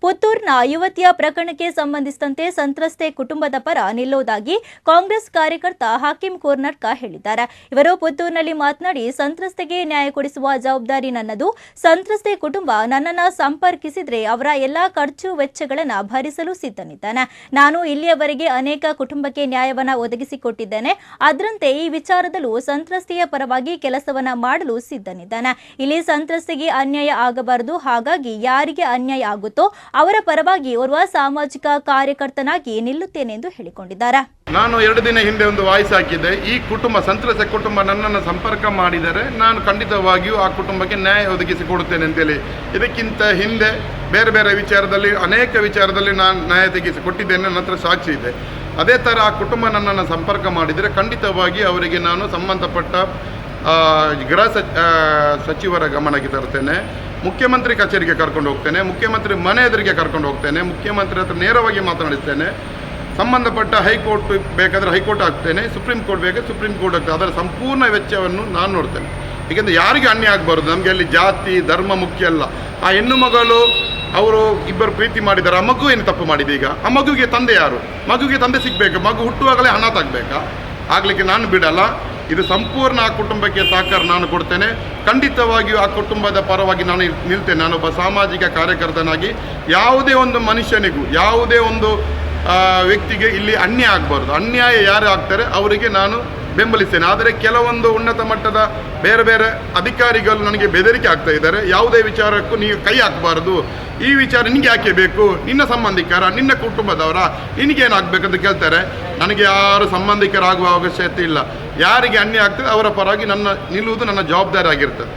ಪುತ್ತೂರಿನ ಯುವತಿಯ ಪ್ರಕರಣಕ್ಕೆ ಸಂಬಂಧಿಸಿದಂತೆ ಸಂತ್ರಸ್ತೆ ಕುಟುಂಬದ ಪರ ನಿಲ್ಲುವುದಾಗಿ ಕಾಂಗ್ರೆಸ್ ಕಾರ್ಯಕರ್ತ ಹಾಕಿಂ ಕೋರ್ನರ್ಕ ಹೇಳಿದ್ದಾರೆ. ಇವರು ಪುತ್ತೂರಿನಲ್ಲಿ ಮಾತನಾಡಿ, ಸಂತ್ರಸ್ತೆಗೆ ನ್ಯಾಯ ಕೊಡಿಸುವ ಜವಾಬ್ದಾರಿ ನನ್ನದು. ಸಂತ್ರಸ್ತೆ ಕುಟುಂಬ ನನ್ನನ್ನು ಸಂಪರ್ಕಿಸಿದ್ರೆ ಅವರ ಎಲ್ಲಾ ಖರ್ಚು ವೆಚ್ಚಗಳನ್ನು ಭರಿಸಲು ಸಿದ್ಧನಿದ್ದಾನೆ. ನಾನು ಇಲ್ಲಿಯವರೆಗೆ ಅನೇಕ ಕುಟುಂಬಕ್ಕೆ ನ್ಯಾಯವನ್ನು ಒದಗಿಸಿಕೊಟ್ಟಿದ್ದೇನೆ. ಅದರಂತೆ ಈ ವಿಚಾರದಲ್ಲೂ ಸಂತ್ರಸ್ತೆಯ ಪರವಾಗಿ ಕೆಲಸವನ್ನ ಮಾಡಲು ಸಿದ್ಧನಿದ್ದಾನೆ. ಇಲ್ಲಿ ಸಂತ್ರಸ್ತೆಗೆ ಅನ್ಯಾಯ ಆಗಬಾರದು. ಹಾಗಾಗಿ ಯಾರಿಗೆ ಅನ್ಯಾಯ ಆಗುತ್ತೋ ಅವರ ಪರವಾಗಿ ಓರ್ವ ಸಾಮಾಜಿಕ ಕಾರ್ಯಕರ್ತನಾಗಿ ನಿಲ್ಲುತ್ತೇನೆ ಎಂದು ಹೇಳಿಕೊಂಡಿದ್ದಾರೆ. ನಾನು ಎರಡು ದಿನ ಹಿಂದೆ ಒಂದು ವಾಯ್ಸ್ ಹಾಕಿದ್ದೆ. ಈ ಕುಟುಂಬ, ಸಂತ್ರಸ್ತ ಕುಟುಂಬ ನನ್ನನ್ನು ಸಂಪರ್ಕ ಮಾಡಿದರೆ ನಾನು ಖಂಡಿತವಾಗಿಯೂ ಆ ಕುಟುಂಬಕ್ಕೆ ನ್ಯಾಯ ಒದಗಿಸಿಕೊಡುತ್ತೇನೆ ಅಂತೇಳಿ. ಇದಕ್ಕಿಂತ ಹಿಂದೆ ಬೇರೆ ಬೇರೆ ವಿಚಾರದಲ್ಲಿ, ಅನೇಕ ವಿಚಾರದಲ್ಲಿ ನಾನು ನ್ಯಾಯ ತೆಗೆಸಿ ಕೊಟ್ಟಿದ್ದೇನೆ ನನ್ನ ಹತ್ರ ಸಾಕ್ಷಿ ಇದೆ. ಅದೇ ಥರ ಆ ಕುಟುಂಬ ನನ್ನನ್ನು ಸಂಪರ್ಕ ಮಾಡಿದರೆ ಖಂಡಿತವಾಗಿ ಅವರಿಗೆ ನಾನು ಸಂಬಂಧಪಟ್ಟ ಗೃಹ ಸಚ್ ಸಚಿವರ ಗಮನಕ್ಕೆ ತರ್ತೇನೆ. ಮುಖ್ಯಮಂತ್ರಿ ಕಚೇರಿಗೆ ಕರ್ಕೊಂಡು ಹೋಗ್ತೇನೆ. ಮುಖ್ಯಮಂತ್ರಿ ಮನೆ ಎದುರಿಗೆ ಕರ್ಕೊಂಡು ಹೋಗ್ತೇನೆ. ಮುಖ್ಯಮಂತ್ರಿ ಹತ್ರ ನೇರವಾಗಿ ಮಾತನಾಡಿಸ್ತೇನೆ. ಸಂಬಂಧಪಟ್ಟ ಹೈಕೋರ್ಟ್ ಬೇಕಾದರೆ ಹೈಕೋರ್ಟ್ ಹಾಕ್ತೇನೆ. ಸುಪ್ರೀಂ ಕೋರ್ಟ್ ಬೇಕಾದ್ರೆ ಸುಪ್ರೀಂ ಕೋರ್ಟ್ ಆಗ್ತದೆ ಅದರ ಸಂಪೂರ್ಣ ವೆಚ್ಚವನ್ನು ನಾನು ನೋಡ್ತೇನೆ. ಏಕೆಂದರೆ ಯಾರಿಗೆ ಅನ್ಯಾಯ ಆಗಬಾರ್ದು. ನಮಗೆ ಅಲ್ಲಿ ಜಾತಿ, ಧರ್ಮ ಮುಖ್ಯ ಅಲ್ಲ. ಆ ಹೆಣ್ಣು ಮಗಳು, ಅವರು ಇಬ್ಬರು ಪ್ರೀತಿ ಮಾಡಿದ್ದಾರೆ. ಆ ಮಗು ಏನು ತಪ್ಪು ಮಾಡಿದೆ ಈಗ? ಆ ಮಗುವಿಗೆ ತಂದೆ ಯಾರು? ಮಗುವಿಗೆ ತಂದೆ ಸಿಗಬೇಕು. ಮಗು ಹುಟ್ಟುವಾಗಲೇ ಅನಾಥ ತಾಗಬೇಕಾ? ಆಗಲಿಕ್ಕೆ ನಾನು ಬಿಡಲ್ಲ. ಇದು ಸಂಪೂರ್ಣ ಆ ಕುಟುಂಬಕ್ಕೆ ಸಹಕಾರ ನಾನು ಕೊಡ್ತೇನೆ. ಖಂಡಿತವಾಗಿಯೂ ಆ ಕುಟುಂಬದ ಪರವಾಗಿ ನಾನು ನಿಲ್ತೇನೆ. ನಾನೊಬ್ಬ ಸಾಮಾಜಿಕ ಕಾರ್ಯಕರ್ತನಾಗಿ ಯಾವುದೇ ಒಂದು ಮನುಷ್ಯನಿಗೂ, ಯಾವುದೇ ಒಂದು ವ್ಯಕ್ತಿಗೆ ಇಲ್ಲಿ ಅನ್ಯಾಯ ಆಗಬಾರ್ದು. ಅನ್ಯಾಯ ಯಾರು ಆಗ್ತಾರೆ ಅವರಿಗೆ ನಾನು ಬೆಂಬಲಿಸ್ತೇನೆ. ಆದರೆ ಕೆಲವೊಂದು ಉನ್ನತ ಮಟ್ಟದ ಬೇರೆ ಬೇರೆ ಅಧಿಕಾರಿಗಳು ನನಗೆ ಬೆದರಿಕೆ ಆಗ್ತಾ ಇದ್ದಾರೆ. ಯಾವುದೇ ವಿಚಾರಕ್ಕೂ ನೀವು ಕೈ ಹಾಕಬಾರ್ದು. ಈ ವಿಚಾರ ನಿನಗೆ ಯಾಕೆ ಬೇಕು? ನಿನ್ನ ಸಂಬಂಧಿಕರ, ನಿನ್ನ ಕುಟುಂಬದವರ, ನಿನಗೇನಾಗಬೇಕಂತ ಕೇಳ್ತಾರೆ? ನನಗೆ ಯಾರು ಸಂಬಂಧಿಕರಾಗುವ ಅವಶ್ಯಕತೆ ಇಲ್ಲ. ಯಾರಿಗೆ ಅನ್ಯಾಯ ಆಗ್ತದೆ ಅವರ ಪರವಾಗಿ ನನ್ನ ನಿಲ್ಲುವುದು ನನ್ನ ಜವಾಬ್ದಾರಿ ಆಗಿರ್ತದೆ